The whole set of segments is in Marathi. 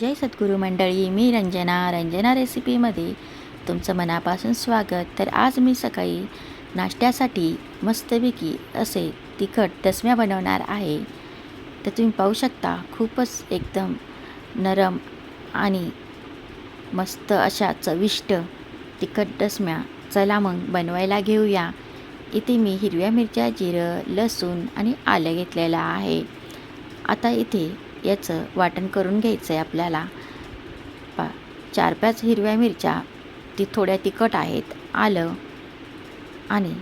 जय सद्गुरू मंडळी मी रंजना. रंजना रेसिपीमध्ये तुमचं मनापासून स्वागत. तर आज मी सकाळी नाश्त्यासाठी मस्तपैकी असे तिखट दसम्या बनवणार आहे. तर तुम्ही पाहू शकता खूपच एकदम नरम आणि मस्त अशा चविष्ट तिखट दसम्या चला मग बनवायला घेऊया. इथे मी हिरव्या मिरच्या जिरं लसूण आणि आलं घेतलेलं आहे. आता इथे याचं वाटण करून घ्यायचं आहे आपल्याला. पा चार पाच हिरव्या मिरच्या ती थोड्या तिखट आहेत आलं आणि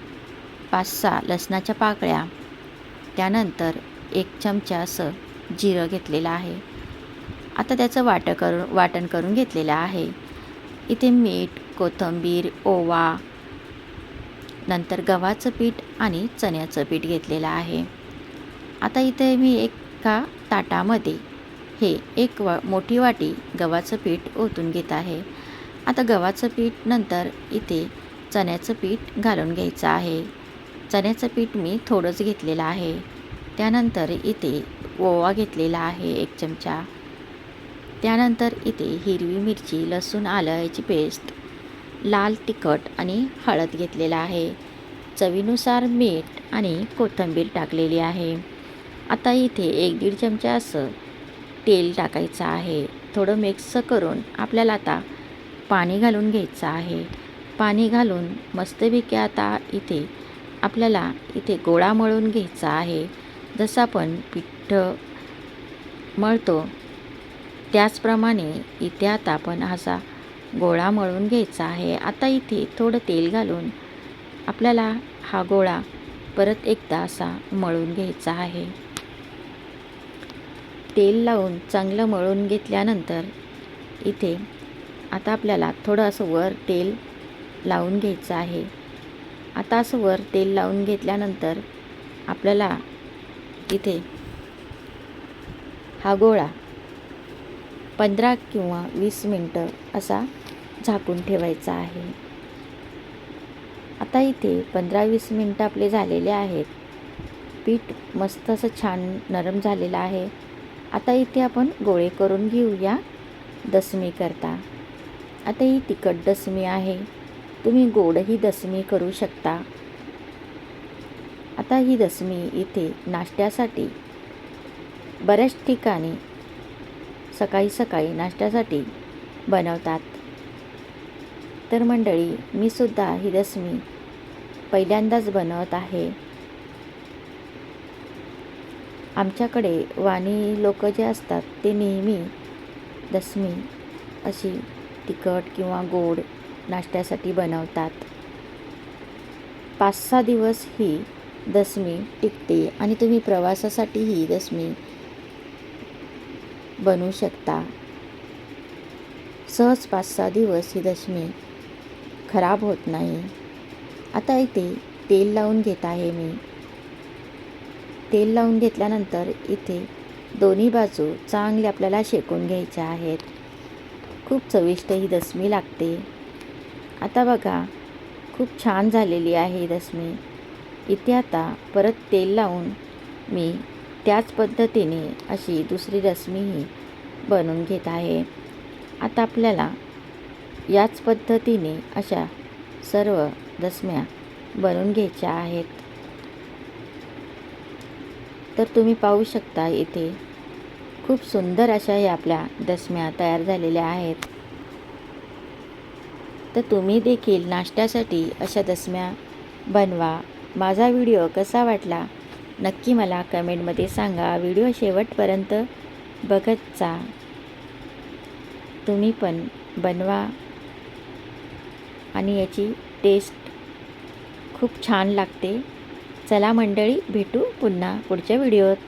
पाच सहा लसणाच्या पाकळ्या. त्यानंतर एक चमचा असं जिरं घेतलेलं आहे. आता त्याचं वाटं करून वाटण करून घेतलेलं आहे. इथे मीठ कोथिंबीर ओवा नंतर गव्हाचं पीठ आणि चण्याचं पीठ घेतलेलं आहे. आता इथे मी एका ताटामध्ये. हे एक वा मोठी वाटी गव्हाचं पीठ ओतून घेत आहे. आता गव्हाचं पीठ नंतर इथे चण्याचं पीठ घालून घ्यायचं आहे. चण्याचं पीठ मी थोडंच घेतलेलं आहे. त्यानंतर इथे ओवा घेतलेला आहे एक चमचा. त्यानंतर इथे हिरवी मिरची लसूण आलं याची पेस्ट लाल तिखट आणि हळद घेतलेला आहे. चवीनुसार मीठ आणि कोथिंबीर टाकलेली आहे. आता इथे एक दीड चमचा असं तेल टाकायचं आहे. थोडं मिक्स करून आपल्याला आता पाणी घालून घ्यायचं आहे. पाणी घालून मस्तपैकी आता इथे आपल्याला इथे गोळा मळून घ्यायचा आहे. जसं आपण पिठ्ठ मळतो त्याचप्रमाणे इथे आता आपण असा गोळा मळून घ्यायचा आहे. आता इथे थोडं तेल घालून आपल्याला हा गोळा परत एकदा असा मळून घ्यायचा आहे. तेल लावून चांगलं मळून घेतल्यानंतर इथे आता आपल्याला थोडं असं वर तेल लावून घ्यायचं आहे. आता असं वर तेल लावून घेतल्यानंतर आपल्याला इथे हा गोळा पंधरा किंवा वीस मिनटं असा झाकून ठेवायचा आहे. आता इथे पंधरा वीस मिनटं आपले झालेले आहेत. पीठ मस्त असं छान नरम झालेलं आहे. आता इथे आपण गोळे करून घेऊया. दसमी करता. आता ही तिखट दसमी आहे. तुम्ही गोडही दसमी करू शकता. आता ही दसमी इथे नाश्त्यासाठी. बऱ्याच ठिकाणी सकाळी सकाळी नाश्त्यासाठी बनवतात. तर मंडळी मी सुद्धा ही दसमी पहिल्यांदाच बनवत आहे. आमच्याकडे वाणी लोक जे असतात ते नेहमी दसमी अशी तिखट किंवा गोड नाश्त्यासाठी बनवतात. पाच सहा दिवस ही दसमी टिकते आणि तुम्ही प्रवासासाठी ही दसमी बनवू शकता. सहज पाच सहा दिवस ही दशमी खराब होत नाही. आता इथे तेल लावून घेत आहे मी. तेल लावून घेतल्यानंतर इथे दोन्ही बाजू चांगले आपल्याला शेकून घ्यायच्या आहेत. खूप चविष्ट ही दसमी लागते. आता बघा खूप छान झालेली आहे ही दसमी. इथे आता परत तेल लावून मी त्याच पद्धतीने अशी दुसरी रसमीही बनवून घेत आहे. आता आपल्याला याच पद्धतीने अशा सर्व दसम्या बनवून घ्यायच्या आहेत. तर तुम्ही पाहू शकता इथे खूप सुंदर अशा या आपल्या दसम्या तयार झालेल्या आहेत. तर तुम्ही देखील नाश्त्यासाठी अशा दसम्या बनवा. माझा व्हिडिओ कसा वाटला नक्की मला कमेंटमध्ये सांगा. व्हिडिओ शेवटपर्यंत बघत जा. तुम्ही पण बनवा. आणि याची टेस्ट खूप छान लागते. चला मंडळी भेटू पुन्हा पुढच्या व्हिडिओत.